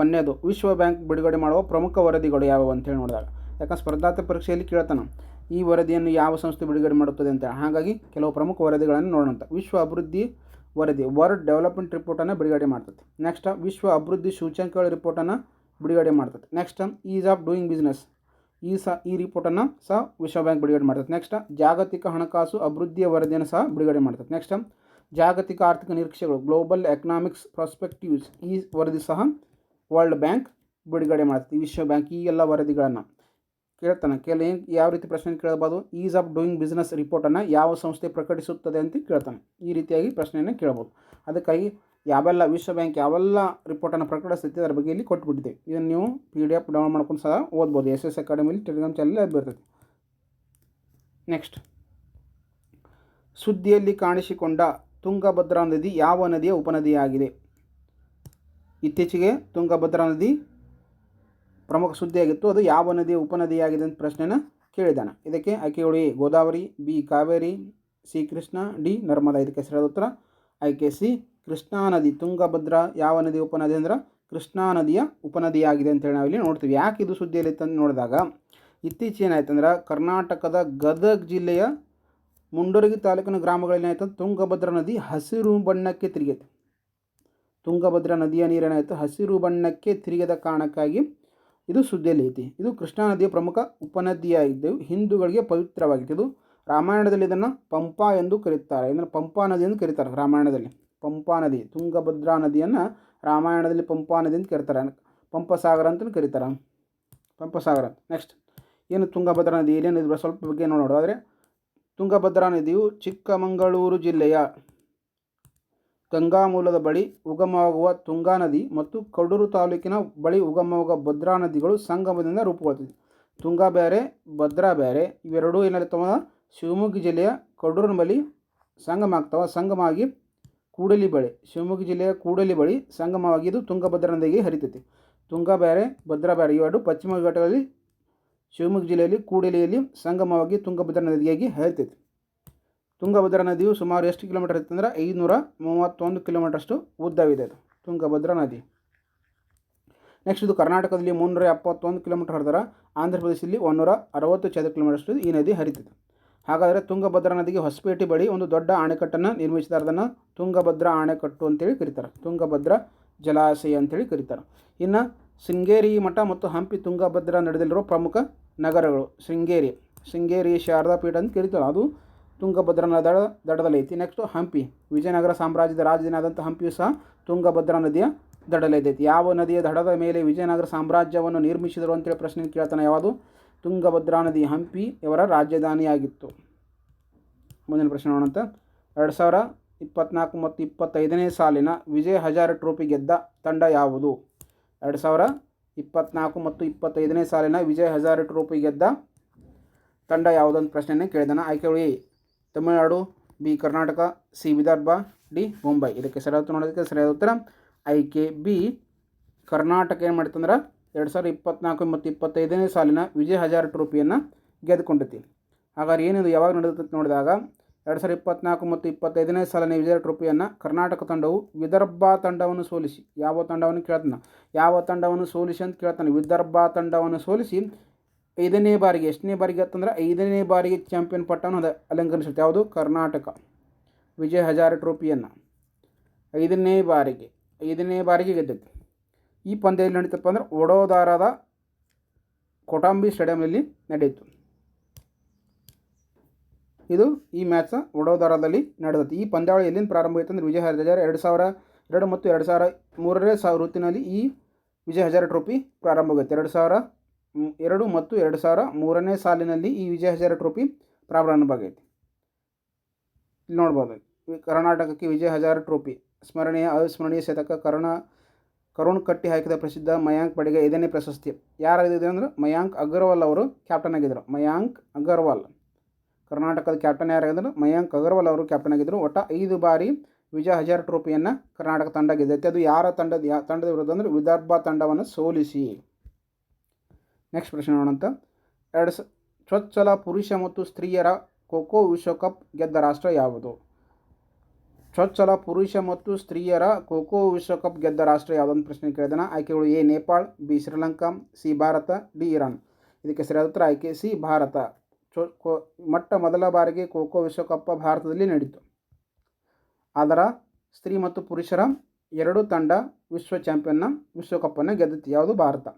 ಒಂದನೇದು, ವಿಶ್ವ ಬ್ಯಾಂಕ್ ಬಿಡುಗಡೆ ಮಾಡುವ ಪ್ರಮುಖ ವರದಿಗಳು ಯಾವುವು ಅಂತೇಳಿ ನೋಡಿದಾಗ. ಯಾಕಂದ್ರೆ ಸ್ಪರ್ಧಾತ್ಮಕ ಪರೀಕ್ಷೆಯಲ್ಲಿ ಕೇಳ್ತಾನೆ ಈ ವರದಿಯನ್ನು ಯಾವ ಸಂಸ್ಥೆ ಬಿಡುಗಡೆ ಮಾಡುತ್ತದೆ ಅಂತ ಹಾಗಾಗಿ ಕೆಲವು ಪ್ರಮುಖ ವರದಿಗಳನ್ನು ನೋಡೋಣ ವಿಶ್ವ ಅಭಿವೃದ್ಧಿ ವರದಿ, ವರ್ಲ್ಡ್ ಡೆವಲಪ್ಮೆಂಟ್ ರಿಪೋರ್ಟನ್ನು ಬಿಡುಗಡೆ ಮಾಡ್ತದೆ. ನೆಕ್ಸ್ಟ್, ವಿಶ್ವ ಅಭಿವೃದ್ಧಿ ಸೂಚ್ಯಂಕಗಳ ರಿಪೋರ್ಟನ್ನು ಬಿಡುಗಡೆ ಮಾಡ್ತದೆ. Next, ease of doing business, ಈ ಸಹ ಈ ರಿಪೋರ್ಟನ್ನು ಸಹ ವಿಶ್ವ ಬ್ಯಾಂಕ್ ಬಿಡುಗಡೆ ಮಾಡ್ತದೆ. ನೆಕ್ಸ್ಟ್, ಜಾಗತಿಕ ಹಣಕಾಸು ಅಭಿವೃದ್ಧಿಯ ವರದಿಯನ್ನು ಸಹ ಬಿಡುಗಡೆ ಮಾಡ್ತದೆ. ನೆಕ್ಸ್ಟ್, ಜಾಗತಿಕ ಆರ್ಥಿಕ ನಿರೀಕ್ಷೆಗಳು, ಗ್ಲೋಬಲ್ ಎಕನಾಮಿಕ್ಸ್ ಪ್ರಾಸ್ಪೆಕ್ಟಿವ್ಸ್, ಈ ವರದಿ ಸಹ ವರ್ಲ್ಡ್ ಬ್ಯಾಂಕ್ ಬಿಡುಗಡೆ ಮಾಡ್ತದೆ. ವಿಶ್ವ ಬ್ಯಾಂಕ್ ಈ ಎಲ್ಲ ವರದಿಗಳನ್ನು ಕೇಳ್ತಾನೆ. ಕೇಳಿ, ಏನು, ಯಾವ ರೀತಿ ಪ್ರಶ್ನೆ ಕೇಳಬಹುದು ಈಸ್ ಆಫ್ ಡೂಯಿಂಗ್ ಬಿಸ್ನೆಸ್ ರಿಪೋರ್ಟನ್ನು ಯಾವ ಸಂಸ್ಥೆ ಪ್ರಕಟಿಸುತ್ತದೆ ಅಂತ ಕೇಳ್ತಾನೆ. ಈ ರೀತಿಯಾಗಿ ಪ್ರಶ್ನೆಯನ್ನು ಕೇಳ್ಬೋದು. ಅದಕ್ಕಾಗಿ ಯಾವೆಲ್ಲ ವಿಶ್ವ ಬ್ಯಾಂಕ್ ಯಾವೆಲ್ಲ ರಿಪೋರ್ಟನ್ನು ಪ್ರಕಟಿಸ್ತೈತಿ ಅದರ ಬಗ್ಗೆ ಇಲ್ಲಿ ಕೊಟ್ಬಿಟ್ಟಿದೆ. ಇದನ್ನು ನೀವು ಪಿ ಡಿ ಎಫ್ ಡೌನ್ಲೋಡ್ ಮಾಡ್ಕೊಂಡು ಸಹ ಓದ್ಬೋದು. ಎಸ್ ಎಸ್ ಅಕಾಡೆಮಿಲಿ ಟೆಲಿಗ್ರಾಮ್ ಚಾನಲ್ ಅದು ಬರ್ತೈತೆ ನೆಕ್ಸ್ಟ್ ಸುದ್ದಿಯಲ್ಲಿ ಕಾಣಿಸಿಕೊಂಡ ತುಂಗಭದ್ರಾ ನದಿ ಯಾವ ನದಿಯ ಉಪನದಿಯಾಗಿದೆ? ಇತ್ತೀಚೆಗೆ ತುಂಗಭದ್ರಾ ನದಿ ಪ್ರಮುಖ ಸುದ್ದಿಯಾಗಿತ್ತು. ಅದು ಯಾವ ನದಿಯ ಉಪನದಿಯಾಗಿದೆ ಅಂತ ಪ್ರಶ್ನೆನ ಕೇಳಿದ್ದಾನೆ ಇದಕ್ಕೆ ಆಯ್ಕೆಗಳು A, Godavari, B, Kaveri, C, Krishna, D, Narmada. ಇದಕ್ಕೆ ಸರಿಯಾದ ಉತ್ತರ ಆಯ್ಕೆ ಸಿ, ಕೃಷ್ಣಾ ನದಿ. ತುಂಗಭದ್ರಾ ಯಾವ ನದಿ ಉಪನದಿ ಅಂದ್ರೆ ಕೃಷ್ಣಾ ನದಿಯ ಉಪನದಿಯಾಗಿದೆ ಅಂತೇಳಿ ನಾವಿಲ್ಲಿ ನೋಡ್ತೀವಿ. ಯಾಕೆ ಇದು ಸುದ್ದಿಯಲ್ಲಿ ತಂದು ನೋಡಿದಾಗ ಇತ್ತೀಚೆಗೆ ಏನಾಯ್ತಂದ್ರೆ ಕರ್ನಾಟಕದ ಗದಗ ಜಿಲ್ಲೆಯ ಮುಂಡರಗಿ ತಾಲೂಕಿನ ಗ್ರಾಮಗಳಲ್ಲಿ ಏನಾಯ್ತು ತುಂಗಭದ್ರಾ ನದಿ ಹಸಿರು ಬಣ್ಣಕ್ಕೆ ತಿರುಗೈತೆ. ತುಂಗಭದ್ರಾ ನದಿಯ ನೀರೇನಾಯಿತು ಹಸಿರು ಬಣ್ಣಕ್ಕೆ ತಿರುಗದ ಕಾರಣಕ್ಕಾಗಿ ಇದು ಸುದ್ದಿಯಲ್ಲಿ ಐತಿ. ಇದು ಕೃಷ್ಣಾ ನದಿಯ ಪ್ರಮುಖ ಉಪನದಿಯಾಗಿದ್ದು ಹಿಂದೂಗಳಿಗೆ ಪವಿತ್ರವಾಗಿತ್ತು. ಇದು ರಾಮಾಯಣದಲ್ಲಿ ಇದನ್ನು ಪಂಪಾ ಎಂದು ಕರೀತಾರೆ. ಇದನ್ನು ಪಂಪಾ ನದಿ ಎಂದು ಕರೀತಾರೆ ರಾಮಾಯಣದಲ್ಲಿ. ಪಂಪಾ ನದಿ, ತುಂಗಭದ್ರಾ ನದಿಯನ್ನು ರಾಮಾಯಣದಲ್ಲಿ ಪಂಪಾ ನದಿ ಅಂತ ಕರೀತಾರೆ. ಪಂಪಸಾಗರ ಅಂತಲೂ ಕರೀತಾರೆ. ಪಂಪಸಾಗರ. ನೆಕ್ಸ್ಟ್ ಏನು ತುಂಗಭದ್ರಾ ನದಿ ಏನೇನು ಸ್ವಲ್ಪ ಬಗ್ಗೆ ನೋಡೋದಾದರೆ, ತುಂಗಭದ್ರಾ ನದಿಯು ಚಿಕ್ಕಮಗಳೂರು ಜಿಲ್ಲೆಯ ಗಂಗಾಮೂಲದ ಬಳಿ ಉಗಮವಾಗುವ ತುಂಗಾ ನದಿ ಮತ್ತು ಕಡೂರು ತಾಲೂಕಿನ ಬಳಿ ಉಗಮವಾಗುವ ಭದ್ರಾ ನದಿಗಳು ಸಂಗಮದಿಂದ ರೂಪುಗೊಳ್ಳುತ್ತದೆ. ತುಂಗಾ ಬ್ಯಾರೆ, ಭದ್ರಾ ಬ್ಯಾರೆ ಇವೆರಡೂ ಏನಾಗ್ತವ ಶಿವಮೊಗ್ಗ ಜಿಲ್ಲೆಯ ಕಡೂರಿನ ಬಳಿ ಸಂಗಮ ಆಗ್ತವೆ, ಸಂಗಮವಾಗಿ ಕೂಡಲಿ ಬಳಿ, ಶಿವಮೊಗ್ಗ ಜಿಲ್ಲೆಯ ಕೂಡಲಿ ಬಳಿ ಸಂಗಮವಾಗಿ ಇದು ತುಂಗಭದ್ರಾ ನದಿಗೆ ಹರಿತೈತಿ. ತುಂಗಾ ಬ್ಯಾರೆ, ಭದ್ರಾ ಬ್ಯಾರೆ ಇವೆರಡು ಪಶ್ಚಿಮ ಘಟ್ಟಗಳಲ್ಲಿ, ಶಿವಮೊಗ್ಗ ಜಿಲ್ಲೆಯಲ್ಲಿ ಕೂಡಲಿಯಲ್ಲಿ ಸಂಗಮವಾಗಿ ತುಂಗಭದ್ರಾ ನದಿಯಾಗಿ ಹರಿತೈತಿ. ತುಂಗಭದ್ರಾ ನದಿಯು ಸುಮಾರು ಎಷ್ಟು ಕಿಲೋಮೀಟರ್ ಇತ್ತು ಅಂದರೆ ಐದುನೂರ ಮೂವತ್ತೊಂದು ಕಿಲೋಮೀಟರ್ಷ್ಟು ಉದ್ದವಿದೆ ಅದು ತುಂಗಭದ್ರಾ ನದಿ. ನೆಕ್ಸ್ಟ್ ಇದು ಕರ್ನಾಟಕದಲ್ಲಿ ಮುನ್ನೂರ ಎಪ್ಪತ್ತೊಂದು ಕಿಲೋಮೀಟರ್ ಹರಿದ್ರೆ ಆಂಧ್ರ ಪ್ರದೇಶದಲ್ಲಿ ಒಂದೂರ ಅರವತ್ತು ಚದರ ಕಿಲೋಮೀಟರ್ಷ್ಟು ಈ ನದಿ ಹರಿತಿದೆ. ಹಾಗಾದರೆ ತುಂಗಭದ್ರಾ ನದಿಗೆ ಹೊಸಪೇಟೆ ಬಳಿ ಒಂದು ದೊಡ್ಡ ಅಣೆಕಟ್ಟನ್ನು ನಿರ್ಮಿಸಿದ್ದಾರೆ ಅದನ್ನು ತುಂಗಭದ್ರಾ ಅಣೆಕಟ್ಟು ಅಂತೇಳಿ ಕರೀತಾರೆ. ತುಂಗಭದ್ರಾ ಜಲಾಶಯ ಅಂತೇಳಿ ಕರೀತಾರೆ. ಇನ್ನು ಶೃಂಗೇರಿ ಮಠ ಮತ್ತು ಹಂಪಿ ತುಂಗಭದ್ರಾ ನಡೆದಲ್ಲಿರುವ ಪ್ರಮುಖ ನಗರಗಳು ಶೃಂಗೇರಿ ಶೃಂಗೇರಿ ಶಾರದಾ ಪೀಠ ಅಂತ ಕರೀತಾರೆ. ಅದು ತುಂಗಭದ್ರಾ ನದ ದಡದಲ್ಲಿ ಐತಿ. ನೆಕ್ಸ್ಟು ಹಂಪಿ. ವಿಜಯನಗರ ಸಾಮ್ರಾಜ್ಯದ ರಾಜಧಾನಿ ಆದಂಥ ಹಂಪಿಯು ಸಹ ತುಂಗಭದ್ರಾ ನದಿಯ ದಡದಲ್ಲಿದೆ ಯಾವ ನದಿಯ ದಡದ ಮೇಲೆ ವಿಜಯನಗರ ಸಾಮ್ರಾಜ್ಯವನ್ನು ನಿರ್ಮಿಸಿದರು ಅಂತೇಳಿ ಪ್ರಶ್ನೆ ಕೇಳ್ತಾನೆ ಯಾವುದು? ತುಂಗಭದ್ರಾ ನದಿ ಹಂಪಿ ಇವರ ರಾಜಧಾನಿಯಾಗಿತ್ತು. ಮುಂದಿನ ಪ್ರಶ್ನೆ ನೋಡೋಣಂತ ಎರಡು ಸಾವಿರ ಇಪ್ಪತ್ನಾಲ್ಕು ಮತ್ತು ಇಪ್ಪತ್ತೈದನೇ ಸಾಲಿನ ವಿಜಯ್ ಹಜಾರೆ ಟ್ರೋಫಿ ಗೆದ್ದ ತಂಡ ಯಾವುದು? ಎರಡು ಸಾವಿರ ಇಪ್ಪತ್ನಾಲ್ಕು ಮತ್ತು ಇಪ್ಪತ್ತೈದನೇ ಸಾಲಿನ ವಿಜಯ್ ಹಜಾರೆ ಟ್ರೋಫಿ ಗೆದ್ದ ತಂಡ ಯಾವುದೊಂದು ಪ್ರಶ್ನೆಯನ್ನು ಕೇಳಿದಾನೆ. ಆಯ್ಕೆ Tamil Nadu, B Karnataka, C Vidarbha, D Mumbai. ಇದಕ್ಕೆ ಸರಿಯಾದ ನೋಡೋದಕ್ಕೆ ಸರಿಯಾದ ಉತ್ತರ ಆಯ್ಕೆ ಬಿ. ಕರ್ನಾಟಕ ಏನು ಮಾಡಿತಂದ್ರೆ ಎರಡು ಸಾವಿರದ ಇಪ್ಪತ್ನಾಲ್ಕು ಮತ್ತು ಇಪ್ಪತ್ತೈದನೇ ಸಾಲಿನ ವಿಜಯ್ ಹಜಾರ್ ಟ್ರೋಫಿಯನ್ನು ಗೆದ್ದುಕೊಂಡೈತಿ ಹಾಗಾದ್ರೆ ಏನಿದು, ಯಾವಾಗ ನಡೆದಿತ್ತು ನೋಡಿದಾಗ ಎರಡು ಸಾವಿರದ ಇಪ್ಪತ್ನಾಲ್ಕು ಮತ್ತು ಇಪ್ಪತ್ತೈದನೇ ಸಾಲಿನ ವಿಜಯ ಟ್ರೋಫಿಯನ್ನು ಕರ್ನಾಟಕ ತಂಡವು ವಿದರ್ಭ ತಂಡವನ್ನು ಸೋಲಿಸಿ. ಯಾವ ತಂಡವನ್ನು ಕೇಳ್ತಾನೆ? ಯಾವ ತಂಡವನ್ನು ಸೋಲಿಸಿ ಅಂತ ಕೇಳ್ತಾನೆ. ವಿದರ್ಭ ತಂಡವನ್ನು ಸೋಲಿಸಿ ಐದನೇ ಬಾರಿಗೆ, ಎಷ್ಟನೇ ಬಾರಿಗೆ ಅಂತಂದ್ರೆ ಐದನೇ ಬಾರಿಗೆ ಚಾಂಪಿಯನ್ ಪಟ್ಟವನ್ನು ಅದ ಅಲಂಕರಿಸುತ್ತೆ. ಯಾವುದು? ಕರ್ನಾಟಕ. ವಿಜಯ್ ಹಜಾರ್ ಟ್ರೋಫಿಯನ್ನು ಐದನೇ ಬಾರಿಗೆ ಐದನೇ ಬಾರಿಗೆ ಗೆದ್ದಿತ್ತು ಈ ಪಂದ್ಯ ಎಲ್ಲಿ ನಡೀತಪ್ಪ ಅಂದ್ರೆ ವಡೋದಾರದ ಕೊಟಾಂಬಿ ಸ್ಟೇಡಿಯಂನಲ್ಲಿ ನಡೆಯಿತು. ಇದು ಈ ಮ್ಯಾಚ್ ವಡೋದಾರದಲ್ಲಿ ನಡೆದೈತಿ ಈ ಪಂದ್ಯಾವಳಿ ಎಲ್ಲಿಂದ ಪ್ರಾರಂಭ ಆಯಿತು ಅಂದರೆ ವಿಜಯ್ ಹಜಾರ್ ಎರಡು ಸಾವಿರ ಎರಡು ಮತ್ತು ಎರಡು ಸಾವಿರ ಮೂರನೇ ಸಾವಿರ ಋತುವಿನಲ್ಲಿ ಈ ವಿಜಯ್ ಹಜಾರೆ ಟ್ರೋಫಿ ಪ್ರಾರಂಭವಾಗುತ್ತೆ ಎರಡು ಸಾವಿರ ಎರಡು ಮತ್ತು ಎರಡು ಸಾವಿರ ಮೂರನೇ ಸಾಲಿನಲ್ಲಿ ಈ ವಿಜಯ ಹಜಾರೆ ಟ್ರೋಫಿ ಪ್ರಾರಂಭವಾಗೈತಿ. ಇಲ್ಲಿ ನೋಡ್ಬೋದು. ಕರ್ನಾಟಕಕ್ಕೆ ವಿಜಯ ಹಜಾರೆ ಟ್ರೋಫಿ. ಸ್ಮರಣೀಯ, ಅವಿಸ್ಮರಣೀಯ ಶತಕ. ಕರುಣ, ಕರುಣ್ ಕಟ್ಟಿ ಹಾಕಿದ ಪ್ರಸಿದ್ಧ ಮಯಾಂಕ್ ಪಡೆಗೆ ಐದನೇ ಪ್ರಶಸ್ತಿ. ಯಾರಾಗಿದೆ ಅಂದರೆ ಮಯಾಂಕ್ ಅಗರ್ವಾಲ್ ಅವರು ಕ್ಯಾಪ್ಟನ್ ಆಗಿದ್ದರು. ಮಯಾಂಕ್ ಅಗರ್ವಾಲ್. ಕರ್ನಾಟಕದ ಕ್ಯಾಪ್ಟನ್ ಯಾರಾಗಿದ್ದರು? ಮಯಾಂಕ್ ಅಗರ್ವಾಲ್ ಅವರು ಕ್ಯಾಪ್ಟನ್ ಆಗಿದ್ದರು. ಒಟ್ಟು ಐದು ಬಾರಿ ವಿಜಯ ಹಜಾರ್ ಟ್ರೋಫಿಯನ್ನು ಕರ್ನಾಟಕ ತಂಡ ಗೆದ್ದೈತೆ ಅದು ಯಾರ ತಂಡದ, ಯಾ ತಂಡದ ವಿರುದ್ಧ ಅಂದರೆ ವಿದರ್ಭ ತಂಡವನ್ನು ಸೋಲಿಸಿ. ನೆಕ್ಸ್ಟ್ ಪ್ರಶ್ನೆ ನೋಡೋಣಂತ ಎರಡು ಪುರುಷ ಮತ್ತು ಸ್ತ್ರೀಯರ ಖೋಖೋ ವಿಶ್ವಕಪ್ ಗೆದ್ದ ರಾಷ್ಟ್ರ ಯಾವುದು? ಚೊಚ್ಚಲ ಪುರುಷ ಮತ್ತು ಸ್ತ್ರೀಯರ ಖೋಖೋ ವಿಶ್ವಕಪ್ ಗೆದ್ದ ರಾಷ್ಟ್ರ ಯಾವುದೊಂದು ಪ್ರಶ್ನೆ ಕೇಳಿದಾನ? ಆಯ್ಕೆಗಳು A, Nepal, B, Sri Lanka, C, Bharat, D, Iran. ಇದಕ್ಕೆ ಸರಿಯಾದ ಉತ್ತರ ಆಯ್ಕೆ ಸಿ, ಭಾರತ. ಚೊ ಮೊಟ್ಟ ಮೊದಲ ಬಾರಿಗೆ ಖೋಖೋ ವಿಶ್ವಕಪ್ ಭಾರತದಲ್ಲಿ ನಡೀತು. ಅದರ ಸ್ತ್ರೀ ಮತ್ತು ಪುರುಷರ ಎರಡು ತಂಡ ವಿಶ್ವ ಚಾಂಪಿಯನ್ನ ವಿಶ್ವಕಪ್ಪನ್ನು ಗೆದ್ದಿತ್ತು. ಯಾವುದು? ಭಾರತ.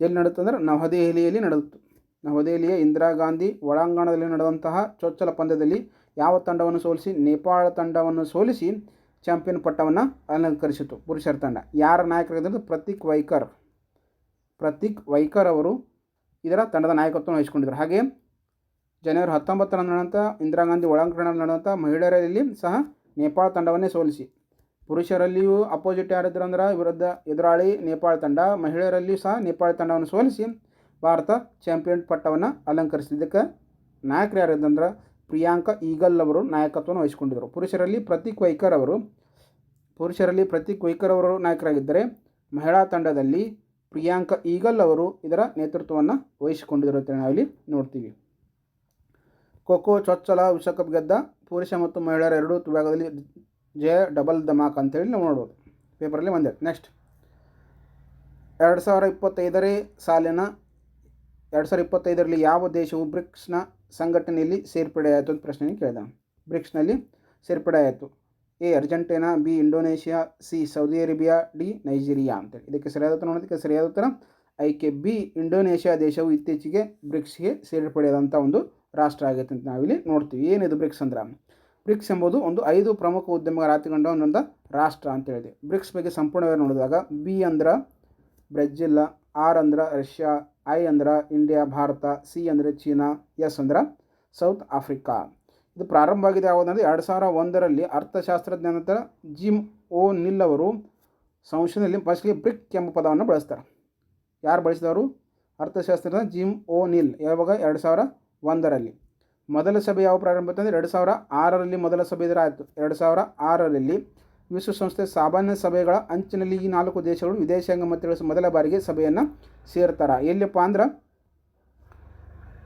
ಎಲ್ಲಿ ನಡುತ್ತೆ ಅಂದರೆ ನವದೆಹಲಿಯಲ್ಲಿ ನಡೆದಿತ್ತು. ನವದೆಹಲಿಯ ಇಂದಿರಾ ಗಾಂಧಿ ಒಳಾಂಗಣದಲ್ಲಿ ನಡೆದಂತಹ ಚೊಚ್ಚಲ ಪಂದ್ಯದಲ್ಲಿ ಯಾವ ತಂಡವನ್ನು ಸೋಲಿಸಿ, ನೇಪಾಳ ತಂಡವನ್ನು ಸೋಲಿಸಿ ಚಾಂಪಿಯನ್ ಪಟ್ಟವನ್ನು ಅಲಂಕರಿಸಿತು ಪುರುಷರ ತಂಡ. ಯಾರ ನಾಯಕರಾಗಿದ್ದರು ಪ್ರತೀಕ್ ವೈಕರ್. ಪ್ರತೀಕ್ ವೈಕರ್ ಅವರು ಇದರ ತಂಡದ ನಾಯಕತ್ವವನ್ನು ವಹಿಸಿಕೊಂಡಿದ್ದರು. ಹಾಗೆ ಜನವರಿ ಹತ್ತೊಂಬತ್ತರಂದು ನಡೆದಂಥ ಇಂದಿರಾ ಗಾಂಧಿ ಒಳಾಂಗಣದಲ್ಲಿ ನಡೆದಂಥ ಮಹಿಳೆಯರಲ್ಲಿ ಸಹ ನೇಪಾಳ ತಂಡವನ್ನೇ ಸೋಲಿಸಿ. ಪುರುಷರಲ್ಲಿಯೂ ಅಪೋಸಿಟ್ ಯಾರಿದ್ರು ಅಂದ್ರೆ ವಿರುದ್ಧ ಎದುರಾಳಿ ನೇಪಾಳ ತಂಡ ಮಹಿಳೆಯರಲ್ಲಿಯೂ ಸಹ ನೇಪಾಳ ತಂಡವನ್ನು ಸೋಲಿಸಿ ಭಾರತ ಚಾಂಪಿಯನ್ ಪಟ್ಟವನ್ನು ಅಲಂಕರಿಸಿದ್ದಕ್ಕೆ ನಾಯಕರು ಯಾರಿದ್ದಂದ್ರೆ ಪ್ರಿಯಾಂಕಾ ಈಗಲ್ ಅವರು ನಾಯಕತ್ವವನ್ನು ವಹಿಸಿಕೊಂಡಿದ್ದರು. ಪುರುಷರಲ್ಲಿ ಪ್ರತೀಕ್ ವೈಕರ್ ಅವರು, ಪುರುಷರಲ್ಲಿ ಪ್ರತೀಕ್ ವೈಕರ್ ಅವರು ನಾಯಕರಾಗಿದ್ದರೆ ಮಹಿಳಾ ತಂಡದಲ್ಲಿ ಪ್ರಿಯಾಂಕಾ ಈಗಲ್ ಅವರು ಇದರ ನೇತೃತ್ವವನ್ನು ವಹಿಸಿಕೊಂಡಿದ್ದರು ಅಂತೇಳಿ ನಾವಿಲ್ಲಿ ನೋಡ್ತೀವಿ. ಖೋಖೋ ಚೊಚ್ಚಲ, ವಿಶ್ವಕಪ್ ಗೆದ್ದ ಪುರುಷ ಮತ್ತು ಮಹಿಳೆಯರ ಎರಡೂ ವಿಭಾಗದಲ್ಲಿ ಜಯ ಡಬಲ್ ದಮಾಕ್ ಅಂತೇಳಿ ನಾವು ನೋಡ್ಬೋದು. ಪೇಪರಲ್ಲಿ ಒಂದೇ. ನೆಕ್ಸ್ಟ್ ಎರಡು ಸಾವಿರ ಇಪ್ಪತ್ತೈದರೇ ಸಾಲಿನ, ಎರಡು ಸಾವಿರ ಇಪ್ಪತ್ತೈದರಲ್ಲಿ ಯಾವ ದೇಶವು ಬ್ರಿಕ್ಸ್ನ ಸಂಘಟನೆಯಲ್ಲಿ ಸೇರ್ಪಡೆಯಾಯಿತು ಅಂತ ಪ್ರಶ್ನೆ ಕೇಳಿದ. ಬ್ರಿಕ್ಸ್ನಲ್ಲಿ ಸೇರ್ಪಡೆ ಆಯಿತು A, Argentina, B, Indonesia, C, Saudi Arabia, D, Nigeria ಅಂತೇಳಿ. ಇದಕ್ಕೆ ಸರಿಯಾದ ಉತ್ತರ ನೋಡೋದಕ್ಕೆ ಸರಿಯಾದ ಉತ್ತರ ಆಯ್ಕೆ ಬಿ, ಇಂಡೋನೇಷ್ಯಾ ದೇಶವು ಇತ್ತೀಚೆಗೆ ಬ್ರಿಕ್ಸ್ಗೆ ಸೇರ್ಪಡೆಯಾದಂಥ ಒಂದು ರಾಷ್ಟ್ರ ಆಗೈತೆ ಅಂತ ನಾವಿಲ್ಲಿ ನೋಡ್ತೀವಿ. ಏನಿದು ಬ್ರಿಕ್ಸ್ ಅಂದ್ರೆ? ಬ್ರಿಕ್ಸ್ ಎಂಬುದು ಒಂದು ಐದು ಪ್ರಮುಖ ಉದ್ಯಮಗಾರತಿಗೊಂಡ ಒಂದೊಂದು ರಾಷ್ಟ್ರ ಅಂತ ಹೇಳಿದೆ. ಬ್ರಿಕ್ಸ್ ಬಗ್ಗೆ ಸಂಪೂರ್ಣವಾಗಿ ನೋಡಿದಾಗ ಬಿ ಅಂದ್ರೆ ಬ್ರೆಜಿಲ್, ಆರ್ ಅಂದ್ರೆ ರಷ್ಯಾ, ಐ ಅಂದ್ರೆ ಇಂಡಿಯಾ, ಭಾರತ, ಸಿ ಅಂದರೆ ಚೀನಾ, ಎಸ್ ಅಂದ್ರೆ ಸೌತ್ ಆಫ್ರಿಕಾ. ಇದು ಪ್ರಾರಂಭವಾಗಿದೆ ಯಾವುದಂದ್ರೆ ಎರಡು ಸಾವಿರ ಒಂದರಲ್ಲಿ ಅರ್ಥಶಾಸ್ತ್ರಜ್ಞ ನಂತರ ಜಿಮ್ ಓ ನಿಲ್ ಅವರು ಸಂಶೋಧನೆಯಲ್ಲಿ ಫಸ್ಟ್ಗೆ ಬ್ರಿಕ್ ಎಂಬ ಪದವನ್ನು ಬಳಸ್ತಾರೆ. ಯಾರು ಬಳಸಿದವರು? ಅರ್ಥಶಾಸ್ತ್ರದ ಜಿಮ್ ಓ ನಿಲ್. ಯಾವಾಗ? ಎರಡು ಸಾವಿರ ಒಂದರಲ್ಲಿ. ಮೊದಲ ಸಭೆ ಯಾವ ಪ್ರಾರಂಭ ಅಂದರೆ ಎರಡು ಸಾವಿರ ಆರರಲ್ಲಿ ಮೊದಲ ಸಭೆ ಇದರ ಆಯಿತು ಎರಡು ಸಾವಿರ ಆರರಲ್ಲಿ ವಿಶ್ವಸಂಸ್ಥೆ ಸಾಮಾನ್ಯ ಸಭೆಗಳ ಅಂಚಿನಲ್ಲಿ ಈ ನಾಲ್ಕು ದೇಶಗಳು ವಿದೇಶಾಂಗ ಮಂತ್ರಿಗಳು ಮೊದಲ ಬಾರಿಗೆ ಸಭೆಯನ್ನು ಸೇರ್ತಾರೆ. ಎಲ್ಲಿಯಪ್ಪ ಅಂದ್ರೆ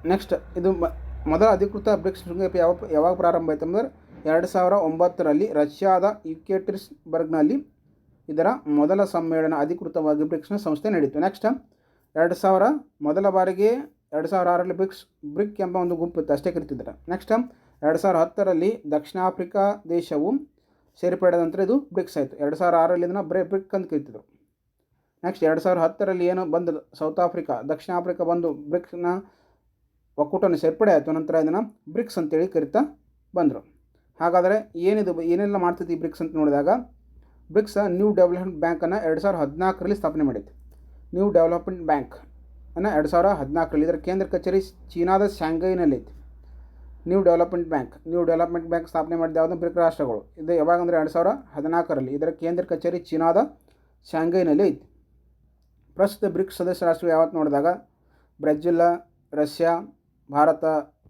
ನೆಕ್ಸ್ಟ್ ಇದು ಮೊದಲ ಅಧಿಕೃತ ಬ್ರಿಕ್ಸ್ ಶೃಂಗಸಭೆ ಯಾವ, ಯಾವಾಗ ಪ್ರಾರಂಭ ಆಯಿತು ಅಂದರೆ ಎರಡು ಸಾವಿರ ಒಂಬತ್ತರಲ್ಲಿ ರಷ್ಯಾದ ಯುಕೆಟ್ರಿಸ್ಬರ್ಗ್ನಲ್ಲಿ ಇದರ ಮೊದಲ ಸಮ್ಮೇಳನ ಅಧಿಕೃತವಾಗಿ ಬ್ರಿಕ್ಸ್ನ ಸಂಸ್ಥೆ ನಡೆಯಿತು ನೆಕ್ಸ್ಟ್ ಎರಡು ಸಾವಿರ ಮೊದಲ ಬಾರಿಗೆ ಎರಡು ಸಾವಿರ ಆರರಲ್ಲಿ ಬ್ರಿಕ್ಸ್, ಬ್ರಿಕ್ ಎಂಬ ಒಂದು ಗುಂಪು ಇತ್ತು, ಅಷ್ಟೇ ಕರಿತಿದ್ದಾರೆ. ನೆಕ್ಸ್ಟ್ ಎರಡು ಸಾವಿರ ಹತ್ತರಲ್ಲಿ ದಕ್ಷಿಣ ಆಫ್ರಿಕಾ ದೇಶವು ಸೇರ್ಪಡೆಯಾದ ನಂತರ ಇದು ಬ್ರಿಕ್ಸ್ ಆಯಿತು. ಎರಡು ಸಾವಿರ ಆರರಲ್ಲಿ ಇದನ್ನು ಬ್ರೇ, ಬ್ರಿಕ್ ಅಂತ ಕರಿತಿದ್ರು. ನೆಕ್ಸ್ಟ್ ಎರಡು ಸಾವಿರ ಹತ್ತರಲ್ಲಿ ಏನು ಬಂದು, ಸೌತ್ ಆಫ್ರಿಕಾ ದಕ್ಷಿಣ ಆಫ್ರಿಕಾ ಬಂದು ಬ್ರಿಕ್ಸ್ನ ಒಕ್ಕೂಟನ ಸೇರ್ಪಡೆ ಆಯಿತು. ನಂತರ ಇದನ್ನು ಬ್ರಿಕ್ಸ್ ಅಂತೇಳಿ ಕರಿತಾ ಬಂದರು. ಹಾಗಾದರೆ ಏನಿದು, ಏನೆಲ್ಲ ಮಾಡ್ತೈತಿ ಈ ಬ್ರಿಕ್ಸ್ ಅಂತ ನೋಡಿದಾಗ, ಬ್ರಿಕ್ಸ್ ನ್ಯೂ ಡೆವಲಪ್ಮೆಂಟ್ ಬ್ಯಾಂಕನ್ನು ಎರಡು ಸಾವಿರದ ಹದಿನಾಲ್ಕರಲ್ಲಿ ಸ್ಥಾಪನೆ ಮಾಡಿತ್ತು. New Development Bank. ಅನ್ನು ಎರಡು ಸಾವಿರ ಹದಿನಾಲ್ಕರಲ್ಲಿ. ಇದರ ಕೇಂದ್ರ ಕಚೇರಿ ಚೀನಾದ ಶಾಂಘೈನಲ್ಲಿ ಐತಿ New Development Bank New Development Bank ಸ್ಥಾಪನೆ ಮಾಡಿದ ಯಾವುದೋ? ಬ್ರಿಕ್ ರಾಷ್ಟ್ರಗಳು. ಇದು ಯಾವಾಗ ಅಂದರೆ ಎರಡು ಸಾವಿರ ಹದಿನಾಲ್ಕರಲ್ಲಿ. ಇದರ ಕೇಂದ್ರ ಕಚೇರಿ ಚೀನಾದ ಶಾಂಘೈನಲ್ಲಿ ಐತಿ ಪ್ರಸ್ತುತ ಬ್ರಿಕ್ಸ್ ಸದಸ್ಯ ರಾಷ್ಟ್ರಗಳು ಯಾವತ್ತು ನೋಡಿದಾಗ? ಬ್ರೆಜಿಲ್, ರಷ್ಯಾ, ಭಾರತ,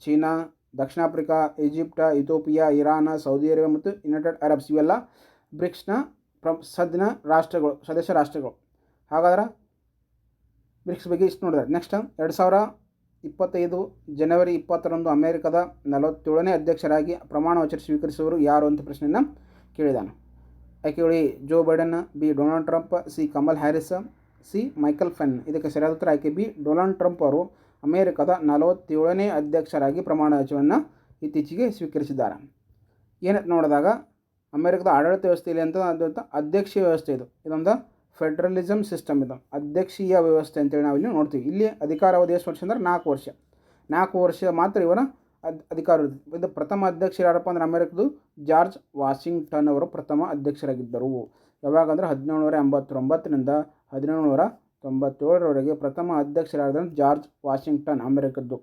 ಚೀನಾ, ದಕ್ಷಿಣ Africa, Egypt Ethiopia Iran, Saudi Arabia ಮತ್ತು ಯುನೈಟೆಡ್ ಅರಬ್ಸ್ ಇವೆಲ್ಲ ಬ್ರಿಕ್ಸ್ನ ಪ್ರ ಸದ್ದಿನ ರಾಷ್ಟ್ರಗಳು, ಸದಸ್ಯ ರಾಷ್ಟ್ರಗಳು. ಹಾಗಾದ್ರೆ ಬ್ರಿಕ್ಸ್ ಬಗ್ಗೆ ಇಷ್ಟು ನೋಡಿದ್ರೆ ನೆಕ್ಸ್ಟ್ ಎರಡು ಸಾವಿರ ಇಪ್ಪತ್ತೈದು ಜನವರಿ ಇಪ್ಪತ್ತರಂದು ಅಮೆರಿಕದ ನಲವತ್ತೇಳನೇ ಅಧ್ಯಕ್ಷರಾಗಿ ಪ್ರಮಾಣ ವಚನ ಸ್ವೀಕರಿಸುವವರು ಯಾರು ಅಂತ ಪ್ರಶ್ನೆಯನ್ನು ಕೇಳಿದಾನೆ. ಆಯ್ಕೆಗಳು Joe Biden, B Donald Trump, C Kamala Harris, C Michael Pence. ಇದಕ್ಕೆ ಸರಿಯಾದ ಉತ್ತರ ಆಯ್ಕೆ ಬಿ ಡೊನಾಲ್ಡ್ ಟ್ರಂಪ್ ಅವರು ಅಮೆರಿಕದ ನಲವತ್ತೇಳನೇ ಅಧ್ಯಕ್ಷರಾಗಿ ಪ್ರಮಾಣ ವಚನವನ್ನು ಇತ್ತೀಚೆಗೆ ಸ್ವೀಕರಿಸಿದ್ದಾರೆ. ಏನಂತ ನೋಡಿದಾಗ, ಅಮೆರಿಕದ ಆಡಳಿತ ವ್ಯವಸ್ಥೆಯಲ್ಲಿ ಅಂತ, ಅದು ಅಧ್ಯಕ್ಷೀಯ ವ್ಯವಸ್ಥೆ ಇದು. ಇದೊಂದು ಫೆಡ್ರಲಿಸಮ್ ಸಿಸ್ಟಮ್ ಇದು. ಅಧ್ಯಕ್ಷೀಯ ವ್ಯವಸ್ಥೆ ಅಂತೇಳಿ ನಾವು ಇಲ್ಲಿ ನೋಡ್ತೀವಿ. ಇಲ್ಲಿ ಅಧಿಕಾರಾವಧಿ ಎಷ್ಟು ವರ್ಷ ಅಂದ್ರೆ ನಾಲ್ಕು ವರ್ಷ. ನಾಲ್ಕು ವರ್ಷ ಮಾತ್ರ ಇವನ ಅದ್ ಅಧಿಕಾರ ಇದು ಪ್ರಥಮ ಅಧ್ಯಕ್ಷರು ಯಾರಪ್ಪ ಅಂದ್ರೆ ಅಮೆರಿಕದು ಜಾರ್ಜ್ ವಾಷಿಂಗ್ಟನ್ ಅವರು ಪ್ರಥಮ ಅಧ್ಯಕ್ಷರಾಗಿದ್ದರು. ಯಾವಾಗ ಅಂದ್ರೆ ಹದಿನೇಳುನೂರ ಎಂಬತ್ತೊಂಬತ್ತರಿಂದ ಹದಿನೇಳುನೂರ ತೊಂಬತ್ತೇಳರವರೆಗೆ ಪ್ರಥಮ ಅಧ್ಯಕ್ಷರಾದ ಜಾರ್ಜ್ ವಾಷಿಂಗ್ಟನ್ ಅಮೆರಿಕದ್ದು.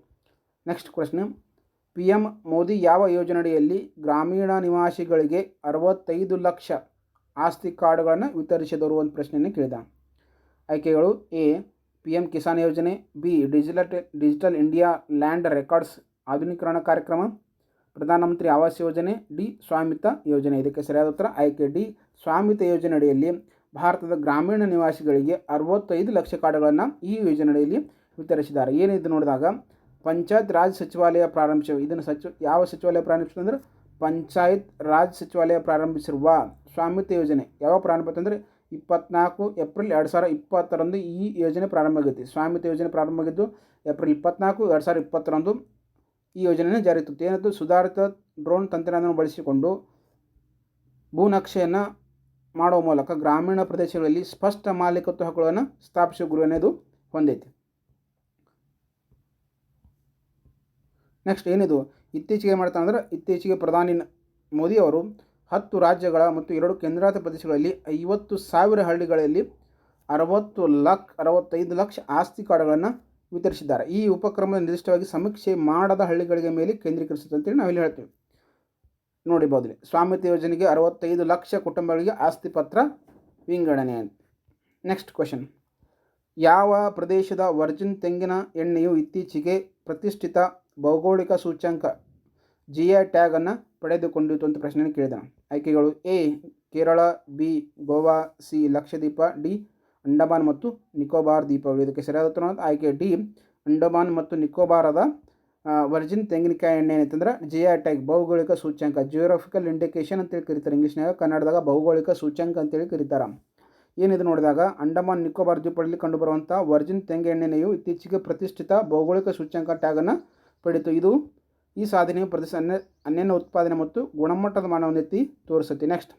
ನೆಕ್ಸ್ಟ್ ಪ್ರಶ್ನೆ. ಪಿ ಎಂ ಮೋದಿ ಯಾವ ಯೋಜನೆಯಡಿಯಲ್ಲಿ ಗ್ರಾಮೀಣ ನಿವಾಸಿಗಳಿಗೆ ಅರವತ್ತೈದು ಲಕ್ಷ ಆಸ್ತಿ ಕಾರ್ಡ್ಗಳನ್ನು ವಿತರಿಸಿದರು ಒಂದು ಪ್ರಶ್ನೆಯನ್ನು ಕೇಳಿದ. ಆಯ್ಕೆಗಳು ಎ ಪಿ ಎಂ ಕಿಸಾನ್ ಯೋಜನೆ, B, digital digital India land records ಆಧುನೀಕರಣ ಕಾರ್ಯಕ್ರಮ ಪ್ರಧಾನಮಂತ್ರಿ ಆವಾಸ್ ಯೋಜನೆ, ಡಿ ಸ್ವಾಮಿತ ಯೋಜನೆ. ಇದಕ್ಕೆ ಸರಿಯಾದ ಉತ್ತರ, ಆಯ್ಕೆ ಡಿ ಸ್ವಾಮಿತ ಯೋಜನೆ ಅಡಿಯಲ್ಲಿ ಭಾರತದ ಗ್ರಾಮೀಣ ನಿವಾಸಿಗಳಿಗೆ ಅರವತ್ತೈದು ಲಕ್ಷ ಕಾರ್ಡ್ಗಳನ್ನು ಈ ಯೋಜನೆಯಲ್ಲಿ ವಿತರಿಸಿದ್ದಾರೆ. ಏನಿದು ನೋಡಿದಾಗ, ಪಂಚಾಯತ್ ರಾಜ್ ಸಚಿವಾಲಯ ಪ್ರಾರಂಭಿಸುವ ಇದನ್ನು ಸಚಿವ ಯಾವ ಸಚಿವಾಲಯ ಪ್ರಾರಂಭಿಸಿದೆ ಅಂದರೆ, ಪಂಚಾಯತ್ ರಾಜ್ ಸಚಿವಾಲಯ ಪ್ರಾರಂಭಿಸಿರುವ ಸ್ವಾಮಿತ್ವ ಯೋಜನೆ. ಯಾವಾಗ ಪ್ರಾರಂಭ ಅಂದರೆ ಇಪ್ಪತ್ನಾಲ್ಕು ಏಪ್ರಿಲ್ ಎರಡು ಸಾವಿರ ಇಪ್ಪತ್ತರಂದು ಈ ಯೋಜನೆ ಪ್ರಾರಂಭ ಆಗೈತಿ ಸ್ವಾಮಿತ್ವ ಯೋಜನೆ ಪ್ರಾರಂಭ ಆಗಿದ್ದು ಏಪ್ರಿಲ್ ಇಪ್ಪತ್ನಾಲ್ಕು ಎರಡು ಸಾವಿರ ಇಪ್ಪತ್ತರಂದು ಈ ಯೋಜನೆಯನ್ನು ಜಾರಿ ತುತ್ತು ಏನಾಯ್ತು ಸುಧಾರಿತ ಡ್ರೋನ್ ತಂತ್ರಜ್ಞಾನವನ್ನು ಬಳಸಿಕೊಂಡು ಭೂನಕ್ಷೆಯನ್ನು ಮಾಡುವ ಮೂಲಕ ಗ್ರಾಮೀಣ ಪ್ರದೇಶಗಳಲ್ಲಿ ಸ್ಪಷ್ಟ ಮಾಲೀಕತ್ವ ಹಕ್ಕುಗಳನ್ನು ಸ್ಥಾಪಿಸುವ ಗುರಿಯನ್ನೇದು ಹೊಂದೈತಿ. ನೆಕ್ಸ್ಟ್ ಏನಿದು? ಇತ್ತೀಚೆಗೆ ಮಾಡ್ತಾ ಅಂದ್ರೆ ಇತ್ತೀಚೆಗೆ ಪ್ರಧಾನಿ ಮೋದಿ ಅವರು ಹತ್ತು ರಾಜ್ಯಗಳ ಮತ್ತು ಎರಡು ಕೇಂದ್ರಾಡಳಿತ ಪ್ರದೇಶಗಳಲ್ಲಿ ಐವತ್ತು ಸಾವಿರ ಹಳ್ಳಿಗಳಲ್ಲಿ ಅರವತ್ತು ಲಕ್ಷ ಅರವತ್ತೈದು ಲಕ್ಷ ಆಸ್ತಿ ಕಾರ್ಡ್ಗಳನ್ನು ವಿತರಿಸಿದ್ದಾರೆ. ಈ ಉಪಕ್ರಮ ನಿರ್ದಿಷ್ಟವಾಗಿ ಸಮೀಕ್ಷೆ ಮಾಡದ ಹಳ್ಳಿಗಳಿಗೆ ಮೇಲೆ ಕೇಂದ್ರೀಕರಿಸುತ್ತೆ ಅಂತೇಳಿ ನಾವಿಲ್ಲಿ ಹೇಳ್ತೀವಿ. ಇಲ್ಲಿ. ಸ್ವಾಮಿತ್ವ ಯೋಜನೆಗೆ ಅರವತ್ತೈದು ಲಕ್ಷ ಕುಟುಂಬಗಳಿಗೆ ಆಸ್ತಿ ಪತ್ರ ವಿಂಗಡಣೆ ಅಂತ. Next question. ಯಾವ ಪ್ರದೇಶದ ವರ್ಜಿನ್ ತೆಂಗಿನ ಎಣ್ಣೆಯು ಇತ್ತೀಚೆಗೆ ಪ್ರತಿಷ್ಠಿತ ಭೌಗೋಳಿಕ ಸೂಚ್ಯಂಕ ಜಿ ಐ ಟ್ಯಾಗನ್ನು ಪಡೆದುಕೊಂಡಿತು ಅಂತ ಪ್ರಶ್ನೆಯನ್ನು ಕೇಳಿದ ಆಯ್ಕೆಗಳು A, Kerala, B, Goa, C, Lakshadweep, D, Andaman ಮತ್ತು ನಿಕೋಬಾರ್ ದ್ವೀಪಗಳು. ಇದಕ್ಕೆ ಸರಿಯಾದ ಉತ್ತರ ಆಯ್ಕೆ ಡಿ, ಅಂಡಮಾನ್ ಮತ್ತು ನಿಕೋಬಾರದ ವರ್ಜಿನ್ ತೆಂಗಿನಕಾಯಿ ಎಣ್ಣೆ ಏನಂತಂದ್ರೆ ಜಿ ಟ್ಯಾಗ್, ಭೌಗೋಳಿಕ ಸೂಚ್ಯಂಕ ಜಿಯೋಗ್ರಫಿಕಲ್ ಇಂಡಿಕೇಶನ್ ಅಂತೇಳಿ ಕರೀತಾರೆ. ಇಂಗ್ಲೀಷ್ನಾಗ ಕನ್ನಡದಾಗ ಭೌಗೋಳಿಕ ಸೂಚ್ಯಂಕ ಅಂತೇಳಿ ಕರೀತಾರೆ. ಏನಿದು ನೋಡಿದಾಗ, ಅಂಡಮಾನ್ ನಿಕೋಬಾರ್ ದ್ವೀಪಗಳಲ್ಲಿ ಕಂಡುಬರುವಂಥ ವರ್ಜಿನ್ ತೆಂಗೆ ಎಣ್ಣೆಯು ಇತ್ತೀಚೆಗೆ ಪ್ರತಿಷ್ಠಿತ ಭೌಗೋಳಿಕ ಸೂಚ್ಯಂಕ ಟ್ಯಾಗನ್ನು ಪಡೆಯಿತು ಇದು ಈ ಸಾಧನೆಯು ಪ್ರದೇಶ ಅನ್ಯ ಅನ್ಯನ ಉತ್ಪಾದನೆ ಮತ್ತು ಗುಣಮಟ್ಟದ ಮಾನವನೆತ್ತಿ ತೋರಿಸುತ್ತೆ. ನೆಕ್ಸ್ಟ್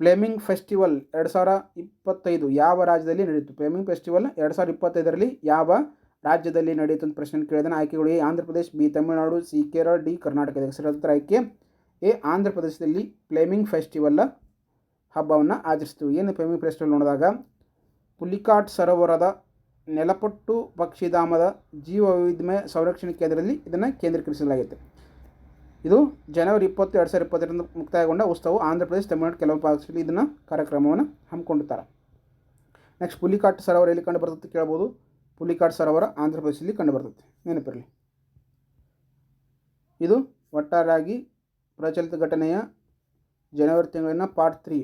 ಫ್ಲೇಮಿಂಗ್ ಫೆಸ್ಟಿವಲ್ ಎರಡು ಸಾವಿರ ಇಪ್ಪತ್ತೈದು ಯಾವ ರಾಜ್ಯದಲ್ಲಿ ನಡೆಯಿತು? ಫ್ಲೇಮಿಂಗ್ ಫೆಸ್ಟಿವಲ್ ಎರಡು ಸಾವಿರ ಇಪ್ಪತ್ತೈದರಲ್ಲಿ ಯಾವ ರಾಜ್ಯದಲ್ಲಿ ನಡೆಯಿತು ಅಂತ ಪ್ರಶ್ನೆ ಕೇಳಿದಾನೆ ಆಯ್ಕೆಗಳು A, Andhra Pradesh, B, Tamil Nadu, C, Kerala, D, Karnataka. ಹೆಸರಾದ ಆಯ್ಕೆ. ಎ, ಆಂಧ್ರ ಪ್ರದೇಶದಲ್ಲಿ ಫ್ಲೇಮಿಂಗ್ ಫೆಸ್ಟಿವಲ್ ಹಬ್ಬವನ್ನು ಆಚರಿಸ್ತೀವಿ ಏನು ಫ್ಲೇಮಿಂಗ್ ಫೆಸ್ಟಿವಲ್ ನೋಡಿದಾಗ? ಪುಲಿಕಾಟ್ ಸರೋವರದ ನೆಲಪಟ್ಟು ಪಕ್ಷಿಧಾಮದ ಜೀವ ವೈವಿಧ್ಯಮಯ ಸಂರಕ್ಷಣೆ ಕೇಂದ್ರದಲ್ಲಿ ಇದನ್ನು ಕೇಂದ್ರೀಕರಿಸಲಾಗಿದೆ ಇದು ಜನವರಿ ಇಪ್ಪತ್ತು, ಎರಡು ಸಾವಿರದ ಇಪ್ಪತ್ತರಿಂದ ಮುಕ್ತಾಯಗೊಂಡ ಉತ್ಸವವು ಆಂಧ್ರಪ್ರದೇಶ ತಮಿಳುನಾಡು ಕೆಲವು ಭಾಗದಲ್ಲಿ ಇದನ್ನು ಕಾರ್ಯಕ್ರಮವನ್ನು ಹಮ್ಮಿಕೊಂಡಿರ್ತಾರೆ ನೆಕ್ಸ್ಟ್ ಪುಲಿಕಾಟ್ ಸರೋವರ ಎಲ್ಲಿ ಕಂಡು ಬರ್ತದೆ ಕೇಳ್ಬೋದು. ಪುಲಿಕಾಟ್ ಸರೋವರ ಆಂಧ್ರ ಪ್ರದೇಶದಲ್ಲಿ ಕಂಡು ಬರ್ತದೆ ನೆನಪಿರಲಿ. ಇದು ಒಟ್ಟಾರಾಗಿ ಪ್ರಚಲಿತ ಘಟನೆಯ ಜನವರಿ ತಿಂಗಳಿನ ಪಾರ್ಟ್ ತ್ರೀ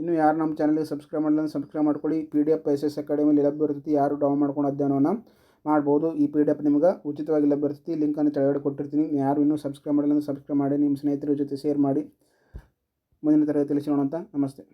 ಇನ್ನು ಯಾರು ನಮ್ಮ ಚಾನಲ್ಗೆ ಸಬ್ಸ್ಕ್ರೈಬ್ ಮಾಡಲ್ಲ ಸಬ್ಸ್ಕ್ರೈಬ್ ಮಾಡ್ಕೊಳ್ಳಿ P D F S S ಅಕಾಡೆಮಿಲಿ ಲಭ್ಯ ಇರ್ತೈತಿ ಯಾರು ಡೌನ್ ಮಾಡ್ಕೊಂಡು ಅಧ್ಯಯನವನ್ನು ಮಾಡ್ಬೋದು. ಈ ಪಿ ಡಿ ಎಫ್ ನಿಮ್ಗೆ ಉಚಿತವಾಗಿ ಲಭ್ಯವಿರ್ತೈತಿ ಲಿಂಕನ್ನು ಕೆಳಗಡೆ ಕೊಟ್ಟಿರ್ತೀನಿ. ಯಾರು ಇನ್ನೂ ಸಬ್ಸ್ಕ್ರೈಬ್ ಮಾಡಲ್ಲ ಸಬ್ಸ್ಕ್ರೈಬ್ ಮಾಡಿ. ನಿಮ್ಮ ಸ್ನೇಹಿತರ ಜೊತೆ ಶೇರ್ ಮಾಡಿ. ಮುಂದಿನ ತರಗತಿಯಲ್ಲಿ ಸಿಗೋಣ ಅಂತ ನಮಸ್ತೆ.